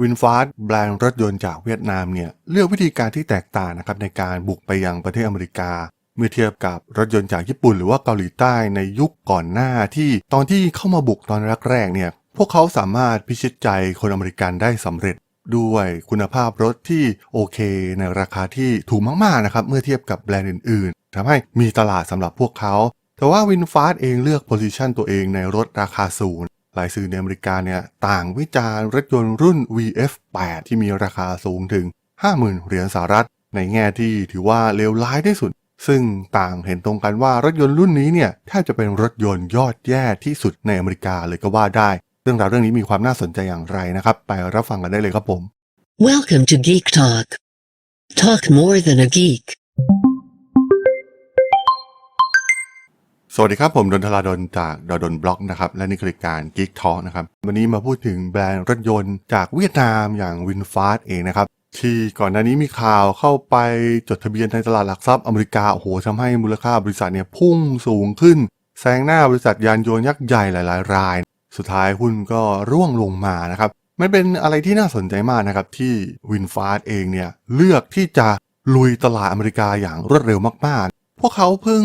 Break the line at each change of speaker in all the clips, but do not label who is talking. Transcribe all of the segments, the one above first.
วินฟาสแบรนด์รถยนต์จากเวียดนามเนี่ยเลือกวิธีการที่แตกต่างนะครับในการบุกไปยังประเทศอเมริกา เมื่อเทียบกับรถยนต์จากญี่ปุ่น หรือว่าเกาหลีใต้ในยุคก่อนหน้าที่ตอนที่เข้ามาบุกตอนแรกๆเนี่ยพวกเขาสามารถพิชิตใจคนอเมริกันได้สำเร็จด้วยคุณภาพรถที่โอเคในราคาที่ถูกมากๆนะครับเมื่อเทียบกับแบรนด์อื่นๆทำให้มีตลาดสำหรับพวกเขา แต่ว่าวินฟาสเองเลือกโพซิชันตัวเองในรถราคาสูง หลายสื่อในอเมริกาเนี่ยต่างวิจารณ์รถยนต์รุ่น VF8 ที่มีราคาสูงถึง 50,000 เหรียญสหรัฐ ในแง่ที่ถือว่าเลวร้ายที่สุด ซึ่งต่างเห็นตรงกันว่ารถยนต์รุ่นนี้เนี่ยแทบจะเป็นรถยนต์ยอดแย่ที่สุดในอเมริกาเลยก็ว่าได้ เรื่องราวเรื่องนี้มีความน่าสนใจอย่างไรนะครับ ไปรับฟังกันได้เลยครับผม
Welcome to Geek Talk. Talk more than a geek.
สวัสดีครับ ผมดนทลาดนจากดดนบล็อกนะครับ และนี่คือรายการ Geek Talk นะครับ วันนี้มาพูดถึงแบรนด์รถยนต์จากเวียดนามอย่าง VinFast เองนะครับ ที่ก่อนหน้านี้มีข่าวเข้าไปจดทะเบียนในตลาดหลักทรัพย์อเมริกา โอ้โหทำให้มูลค่าบริษัทเนี่ยพุ่งสูงขึ้น แซงหน้าบริษัทยานยนต์ยักษ์ใหญ่หลาย ๆ ราย สุดท้ายหุ้นก็ร่วงลงมานะครับมันเป็นอะไรที่น่าสนใจมากนะครับที่ VinFast เองเนี่ยเลือกที่จะลุยตลาดอเมริกาอย่างรวดเร็วมากๆ พวกเขาเพิ่ง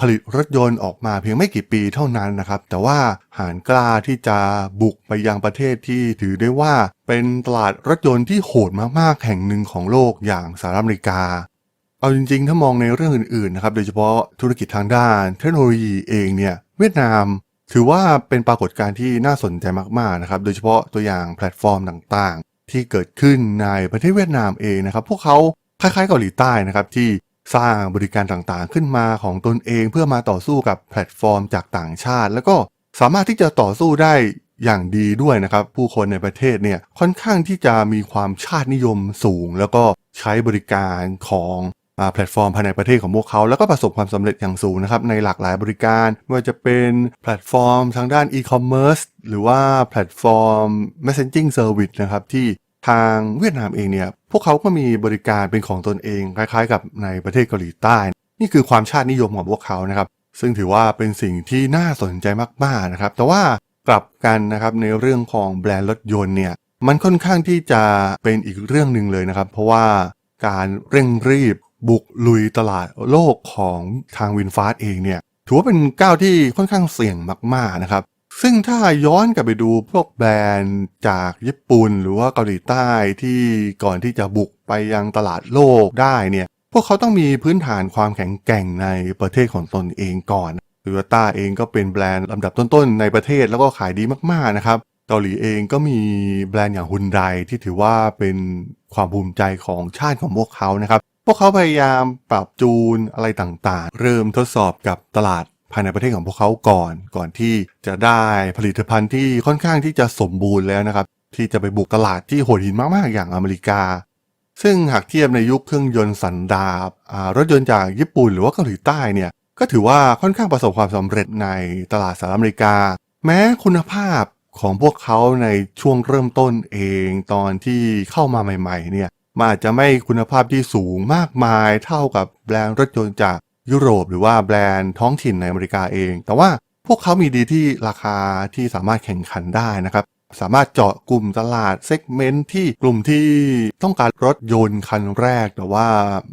ผลิตรถยนต์ออกมาเพียงไม่กี่ปีเท่านั้นนะครับ แต่ว่าหารกล้าที่จะบุกไปยังประเทศที่ถือได้ว่าเป็นตลาดรถยนต์ที่โหดมากๆแห่งหนึ่งของโลกอย่างสหรัฐอเมริกา เอาจริงๆ ถ้ามองในเรื่องอื่นๆนะครับ โดยเฉพาะธุรกิจทางด้านเทคโนโลยีเองเนี่ยเวียดนาม ถือว่าเป็นปรากฏการณ์ที่น่าสนใจมากๆนะครับ โดยเฉพาะตัวอย่างแพลตฟอร์มต่างๆ ที่เกิดขึ้นในประเทศเวียดนามเองนะครับ พวกเขาคล้ายๆเกาหลีใต้นะครับที่ สร้างบริการต่างๆ ขึ้นมาของตนเองเพื่อมาต่อสู้กับแพลตฟอร์มจากต่างชาติ แล้วก็สามารถที่จะต่อสู้ได้อย่างดีด้วยนะครับ ผู้คนในประเทศเนี่ยค่อนข้างที่จะมีความชาตินิยมสูง แล้วก็ใช้บริการของอแพลตฟอร์มภายในประเทศของพวกเขา แล้วก็ประสบความสำเร็จอย่างสูงนะครับในหลากหลายบริการไม่ว่าจะเป็นแพลตฟอร์มทางด้านอีคอมเมิร์ซหรือว่าแพลตฟอร์ม messaging service นะครับที่ ทางเวียดนามเองเนี่ยพวกเขาก็มีบริการเป็นของตนเองคล้ายๆ กับในประเทศเกาหลีใต้ นี่คือความชาตินิยมของพวกเขานะครับ ซึ่งถือว่าเป็นสิ่งที่น่าสนใจมากๆนะครับ แต่ว่ากลับกันนะครับในเรื่องของแบรนด์รถยนต์เนี่ยมันค่อนข้างที่จะเป็นอีกเรื่องหนึ่งเลยนะครับ เพราะว่าการเร่งรีบบุกลุยตลาดโลกของทางวินฟาสเองเนี่ยถือว่าเป็นก้าวที่ค่อนข้างเสี่ยงมากๆนะครับ ซึ่งถ้าย้อนกลับไปดูพวกแบรนด์จากญี่ปุ่น หรือว่าเกาหลีใต้ที่ก่อนที่จะบุกไปยังตลาดโลกได้เนี่ยพวกเขาต้องมีพื้นฐานความแข็งแกร่งในประเทศของตนเองก่อนโตโยต้าเองก็เป็นแบรนด์ลำดับต้นๆ ในประเทศแล้วก็ขายดีมากๆนะครับเกาหลีเองก็มีแบรนด์อย่างฮุนไดที่ถือว่าเป็นความภูมิใจของชาติของพวกเขานะครับ พวกเขาพยายามปรับจูนอะไรต่างๆ เริ่มทดสอบกับตลาด ภายในประเทศของพวกเขาก่อน ก่อนที่จะได้ผลิตภัณฑ์ที่ค่อนข้างที่จะสมบูรณ์แล้วนะครับ ที่จะไปบุกตลาดที่โหดหินมากๆอย่างอเมริกา ซึ่งหากเทียบในยุคเครื่องยนต์สันดาปรถยนต์จากญี่ปุ่นหรือว่าเกาหลีใต้เนี่ยก็ถือว่าค่อนข้างประสบความสำเร็จในตลาดสหรัฐอเมริกา แม้คุณภาพของพวกเขาในช่วงเริ่มต้นเองตอนที่เข้ามาใหม่ ๆ เนี่ยมันอาจจะไม่คุณภาพที่สูงมากมายเท่ากับแบรนด์รถยนต์จาก ยุโรปหรือว่าแบรนด์ท้องถิ่นในอเมริกาเอง แต่ว่าพวกเขามีดีที่ราคาที่สามารถแข่งขันได้นะครับ สามารถเจาะกลุ่มตลาดเซกเมนต์ที่กลุ่มที่ต้องการรถยนต์คันแรก แต่ว่า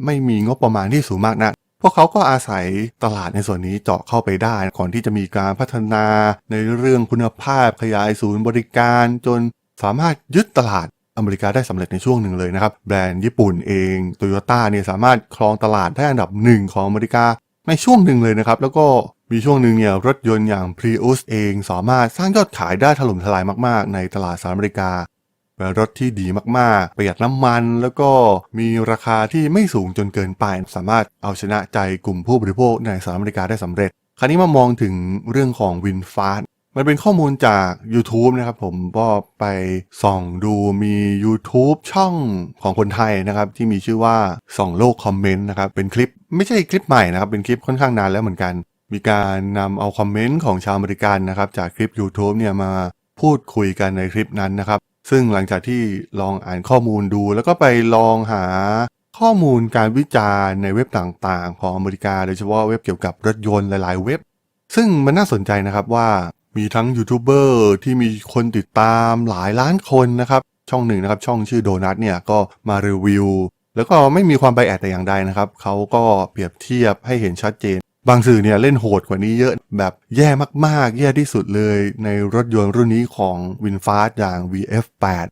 ไม่มีงบประมาณที่สูงมากนักพวกเขาก็อาศัยตลาดในส่วนนี้เจาะเข้าไปได้ก่อนที่จะมีการพัฒนาในเรื่องคุณภาพขยายศูนย์บริการจนสามารถยึดตลาด อเมริกาได้สำเร็จในช่วงหนึ่งเลยนะครับ แบรนด์ญี่ปุ่นเองโตโยต้าเนี่ยสามารถครองตลาดได้อันดับหนึ่งของอเมริกาในช่วงหนึ่งเลยนะครับ แล้วก็มีช่วงหนึ่งเนี่ยรถยนต์อย่าง Prius เองสามารถสร้างยอดขายได้ถล่มทลายมากๆ ในตลาดสหรัฐอเมริกาเป็นรถที่ดีมากๆ ประหยัดน้ำมัน แล้วก็มีราคาที่ไม่สูงจนเกินไป สามารถเอาชนะใจกลุ่มผู้บริโภคในสหรัฐอเมริกาได้สำเร็จ คราวนี้มามองถึงเรื่องของ VinFast มันเป็นข้อมูลจาก YouTube นะครับผมก็ไปส่องดูมี YouTube ช่องของคนไทยนะครับ ที่มีชื่อว่าส่องโลกคอมเมนต์นะครับ เป็นคลิปไม่ใช่คลิปใหม่นะครับ เป็นคลิปค่อนข้างนานแล้วเหมือนกัน มีการนำเอาคอมเมนต์ของชาวอเมริกันนะครับ จากคลิป YouTube เนี่ยมาพูดคุยกันในคลิปนั้นนะครับ ซึ่งหลังจากที่ลองอ่านข้อมูลดู แล้วก็ไปลองหาข้อมูลการวิจารณ์ในเว็บต่างๆ ของอเมริกาโดยเฉพาะเว็บเกี่ยวกับรถยนต์หลายๆ เว็บ ซึ่งมันน่าสนใจนะครับว่า มีทั้งยูทูบเบอร์ที่มีคนติดตามหลายล้านคนนะครับ ช่องหนึ่งนะครับช่องชื่อโดนัทเนี่ยก็มารีวิว แล้วก็ไม่มีความไบแอดแต่อย่างใดนะครับเขาก็เปรียบเทียบให้เห็นชัดเจน บางสื่อเนี่ยเล่นโหดกว่านี้เยอะแบบแย่มากๆ แย่ที่สุดเลยในรถยนต์รุ่นนี้ของ VinFast อย่าง VF8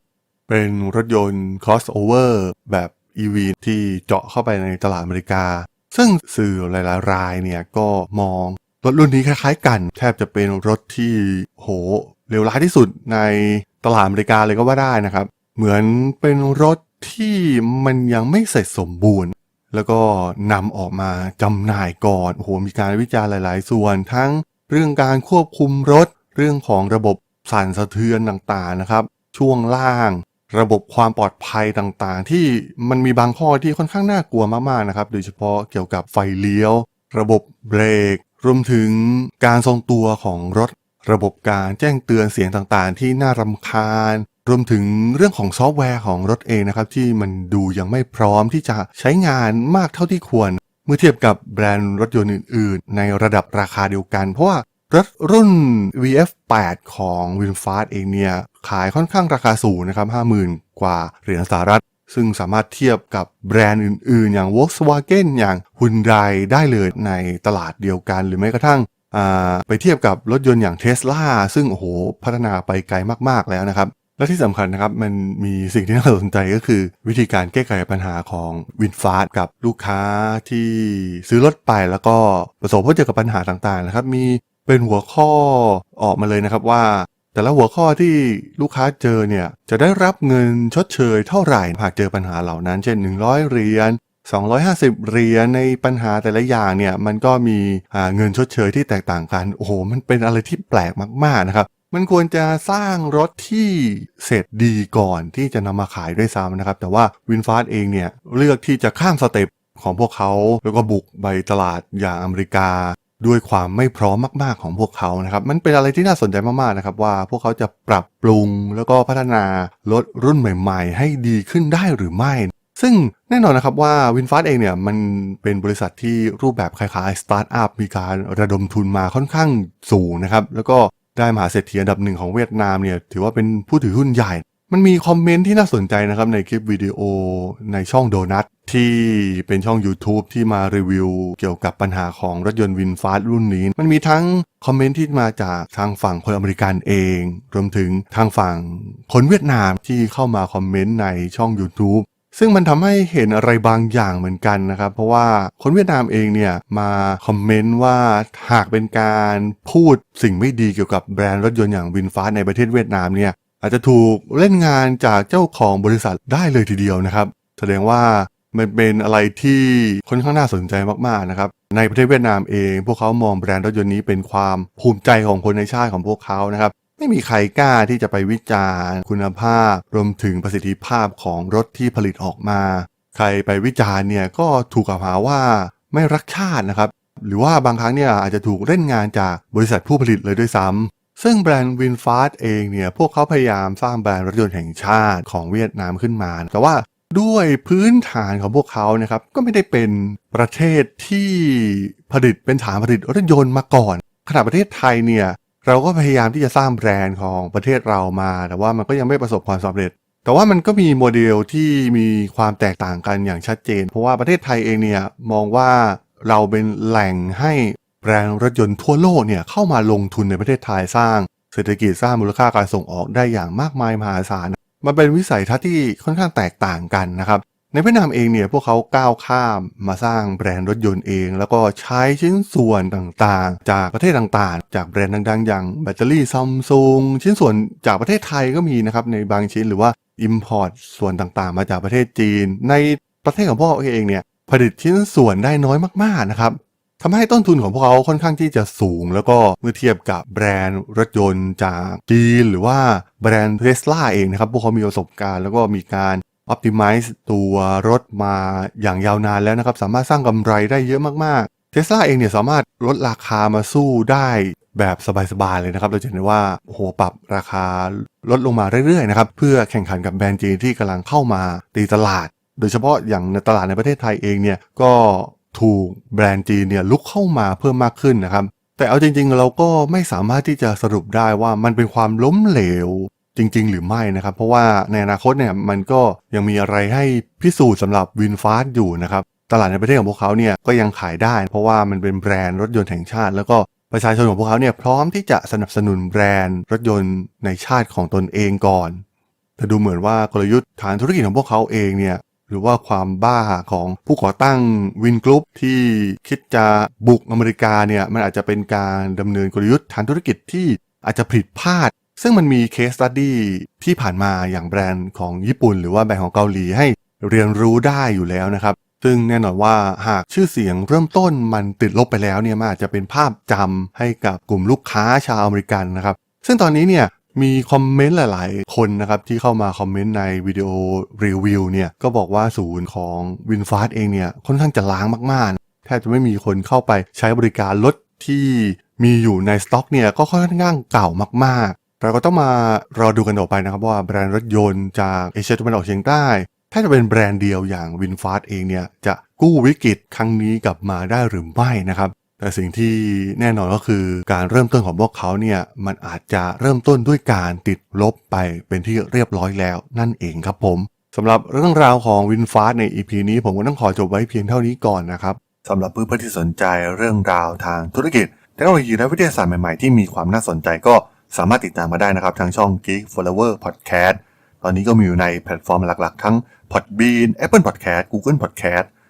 เป็นรถยนต์ crossover แบบ EV ที่เจาะเข้าไปในตลาดอเมริกา ซึ่งสื่อหลายๆรายเนี่ยก็มอง รถรุ่นนี้คล้ายๆกัน แทบจะเป็นรถที่โหเลวร้ายที่สุดในตลาดอเมริกาเลยก็ว่าได้นะครับ เหมือนเป็นรถที่มันยังไม่เสร็จสมบูรณ์ แล้วก็นำออกมาจำหน่ายก่อนโอ้โหมีการวิจารณ์หลาย ๆ ส่วน ทั้งเรื่องการควบคุมรถ เรื่องของระบบสั่นสะเทือนต่างๆนะครับ ช่วงล่าง ระบบความปลอดภัยต่างๆ ที่มันมีบางข้อที่ค่อนข้างน่ากลัวมากๆนะครับ โดยเฉพาะเกี่ยวกับไฟเลี้ยว ระบบเบรก รวมถึงการทรงตัวของรถ ระบบการแจ้งเตือนเสียงต่างๆ ที่น่ารำคาญ รวมถึงเรื่องของซอฟต์แวร์ของรถเองนะครับ ที่มันดูยังไม่พร้อมที่จะใช้งานมากเท่าที่ควร เมื่อเทียบกับแบรนด์รถยนต์อื่น ๆ ในระดับราคาเดียวกัน เพราะว่ารถรุ่น VF8 ของ VinFast เองเนี่ยขายค่อนข้างราคาสูงนะครับ 50,000 กว่าเหรียญสหรัฐ ซึ่งสามารถเทียบกับแบรนด์อื่นๆ อย่าง Volkswagen อย่าง Hyundai ได้เลยในตลาดเดียวกัน หรือแม้กระทั่งไปเทียบกับรถยนต์อย่าง Tesla ซึ่งโอ้โหพัฒนาไปไกลมากๆแล้วนะครับ และที่สำคัญนะครับ มันมีสิ่งที่น่าสนใจก็คือ วิธีการแก้ไขปัญหาของวินฟาสกับลูกค้าที่ซื้อรถไปแล้วก็ประสบพบเจอกับปัญหาต่างๆนะครับมีเป็นหัวข้อออกมาเลยนะครับว่า แต่ละหัวข้อที่ลูกค้าเจอเนี่ยจะได้รับเงินชดเชยเท่าไหร่หากเจอปัญหาเหล่านั้น เช่น 100 เหรียญ250 เหรียญในปัญหาแต่ละอย่างเนี่ยมันก็มีเงินชดเชยที่แตกต่างกัน โอ้โห มันเป็นอะไรที่แปลกมากๆนะครับ มันควรจะสร้างรถที่เสร็จดีก่อนที่จะนำมาขายด้วยซ้ำนะครับ แต่ว่าวินฟาสเองเนี่ยเลือกที่จะข้ามสเต็ปของพวกเขาแล้วก็บุกไปตลาดอย่างอเมริกา ด้วยความไม่พร้อมมาก ๆ ของพวกเขานะครับ มันเป็นอะไรที่น่าสนใจมาก ๆ นะครับ ว่าพวกเขาจะปรับปรุงแล้วก็พัฒนารถรุ่นใหม่ ๆ ให้ดีขึ้นได้หรือไม่ ซึ่งแน่นอนนะครับว่าวินฟาสเองเนี่ยมันเป็นบริษัทที่รูปแบบคล้ายๆสตาร์ทอัพมีการระดมทุนมาค่อนข้างสูงนะครับ แล้วก็ได้มหาเศรษฐีอันดับหนึ่งของเวียดนามเนี่ยถือว่าเป็นผู้ถือหุ้นใหญ่ มันมีคอมเมนต์ที่น่าสนใจนะครับในคลิปวิดีโอในช่องโดนัทที่เป็นช่อง YouTube ที่มารีวิวเกี่ยวกับปัญหาของรถยนต์วินฟาสรุ่นนี้ มันมีทั้งคอมเมนต์ที่มาจากทางฝั่งคนอเมริกันเอง รวมถึงทางฝั่งคนเวียดนามที่เข้ามาคอมเมนต์ในช่อง YouTube ซึ่งมันทำให้เห็นอะไรบางอย่างเหมือนกันนะครับ เพราะว่าคนเวียดนามเองเนี่ยมาคอมเมนต์ว่าหากเป็นการพูดสิ่งไม่ดีเกี่ยวกับแบรนด์รถยนต์อย่างวินฟาในประเทศเวียดนามเนี่ย อาจจะถูกเล่นงานจากเจ้าของบริษัทได้เลยทีเดียวนะครับ แสดงว่ามันเป็นอะไรที่ค่อนข้างน่าสนใจมากๆนะครับ ในประเทศเวียดนามเอง พวกเขามองแบรนด์รถยนต์นี้เป็นความภูมิใจของคนในชาติของพวกเขานะครับ ไม่มีใครกล้าที่จะไปวิจารณ์ คุณภาพ รวมถึงประสิทธิภาพของรถที่ผลิตออกมา ใครไปวิจารณ์เนี่ยก็ถูกกล่าวหาว่าไม่รักชาตินะครับ หรือว่าบางครั้งเนี่ยอาจจะถูกเล่นงานจากบริษัทผู้ผลิตเลยด้วยซ้ำ ซึ่งแบรนด์วินฟาสเองเนี่ยพวกเขาพยายามสร้างแบรนด์รถยนต์แห่งชาติของเวียดนามขึ้นมา แต่ว่าด้วยพื้นฐานของพวกเขานะครับก็ไม่ได้เป็นประเทศที่ผลิตเป็นฐานผลิตรถยนต์มาก่อนขณะประเทศไทยเนี่ยเราก็พยายามที่จะสร้างแบรนด์ของประเทศเรามา แต่ว่ามันก็ยังไม่ประสบความสำเร็จ แต่ว่ามันก็มีโมเดลที่มีความแตกต่างกันอย่างชัดเจน เพราะว่าประเทศไทยเองเนี่ยมองว่าเราเป็นแหล่งให้ แบรนด์รถยนต์ทั่วโลกเนี่ยเข้ามาลงทุนในประเทศไทยสร้าง เศรษฐกิจสร้างมูลค่าการส่งออกได้อย่างมากมายมหาศาลมันเป็นวิสัยทัศน์ที่ค่อนข้างแตกต่างกันนะครับในเวียดนามเองเนี่ยพวกเขาก้าวข้ามมาสร้างแบรนด์รถยนต์เอง แล้วก็ใช้ชิ้นส่วนต่างๆ จากประเทศต่างๆ จากแบรนด์ดังๆ อย่างแบตเตอรี่ซัมซุงชิ้นส่วนจากประเทศไทยก็มีนะครับในบางชิ้นหรือว่า Import ส่วนต่างๆ มาจากประเทศจีน ในประเทศของพวกเขาเองเนี่ยผลิตชิ้นส่วนได้น้อยมากๆนะครับ ทำให้ต้นทุนของพวกเขาค่อนข้างที่จะสูง แล้วก็เมื่อเทียบกับแบรนด์รถยนต์จากจีนหรือว่าแบรนด์เทสลาเองนะครับ พวกเขามีประสบการณ์แล้วก็มีการ optimize ตัวรถมาอย่างยาวนานแล้วนะครับ สามารถสร้างกำไรได้เยอะมากๆเทสลาเองเนี่ยสามารถลดราคามาสู้ได้แบบสบายๆเลยนะครับ เราจะเห็นว่าโอ้โหปรับราคาลดลงมาเรื่อยๆนะครับเพื่อแข่งขันกับแบรนด์จีนที่กำลังเข้ามาตีตลาด โดยเฉพาะอย่างในตลาดในประเทศไทยเองเนี่ยก็ ถูกแบรนด์จีนเนี่ยลุกเข้ามาเพิ่มมากขึ้นนะครับ แต่เอาจริงๆเราก็ไม่สามารถที่จะสรุปได้ว่ามันเป็นความล้มเหลวจริง ๆ หรือไม่นะครับ เพราะว่าในอนาคตเนี่ยมันก็ยังมีอะไรให้พิสูจน์สำหรับวินฟาสอยู่นะครับตลาดในประเทศของพวกเขาเนี่ยก็ยังขายได้ เพราะว่ามันเป็นแบรนด์รถยนต์แห่งชาติ แล้วก็ประชาชนของพวกเขาเนี่ยพร้อมที่จะสนับสนุนแบรนด์รถยนต์ในชาติของตนเองก่อนแต่ดูเหมือนว่ากลยุทธ์ทางธุรกิจของพวกเขาเองเนี่ย หรือว่าความบ้าของผู้ก่อตั้งวินกรุ๊ปที่คิดจะบุกอเมริกาเนี่ยมันอาจจะเป็นการดำเนินกลยุทธ์ทางธุรกิจที่อาจจะผิดพลาด ซึ่งมันมีเคสตัดดี้ที่ผ่านมาอย่างแบรนด์ของญี่ปุ่น หรือว่าแบรนด์ของเกาหลีให้เรียนรู้ได้อยู่แล้วนะครับ ซึ่งแน่นอนว่าหากชื่อเสียงเริ่มต้นมันติดลบไปแล้วเนี่ยมันอาจจะเป็นภาพจำให้กับกลุ่มลูกค้าชาวอเมริกันนะครับ ซึ่งตอนนี้เนี่ย มีคอมเมนต์หลาย ๆ คนนะครับที่เข้ามาคอมเมนต์ในวิดีโอรีวิวเนี่ยก็บอกว่าศูนย์ของวินฟาสเองเนี่ยค่อนข้างจะล้างมาก ๆ แทบจะไม่มีคนเข้าไปใช้บริการรถที่มีอยู่ในสต็อกเนี่ยก็ค่อนข้างเก่ามาก ๆ เราก็ต้องมารอดูกันต่อไปนะครับว่าแบรนด์รถยนต์จากเอเชียตะวันออกเฉียงใต้ถ้าจะเป็นแบรนด์เดียวอย่างวินฟาสเองเนี่ยจะกู้วิกฤตครั้งนี้กลับมาได้หรือไม่นะครับ แต่สิ่งที่แน่นอนก็คือการเริ่มต้นของพวกเขาเนี่ยมันอาจจะเริ่มต้นด้วยการติดลบไปเป็นที่เรียบร้อยแล้วนั่นเองครับผมสำหรับเรื่องราวของวินฟาสใน EP นี้ผมก็ต้องขอจบไว้เพียงเท่านี้ก่อนนะครับสำหรับเพื่อนๆที่สนใจเรื่องราวทางธุรกิจเทคโนโลยีและวิทยาศาสตร์ใหม่ๆที่มีความน่าสนใจก็สามารถติดตามมาได้นะครับทางช่อง Geek Flower Podcast ตอนนี้ก็มีอยู่ในแพลตฟอร์มหลักๆ ทั้ง Podbean Apple Podcast Google Podcast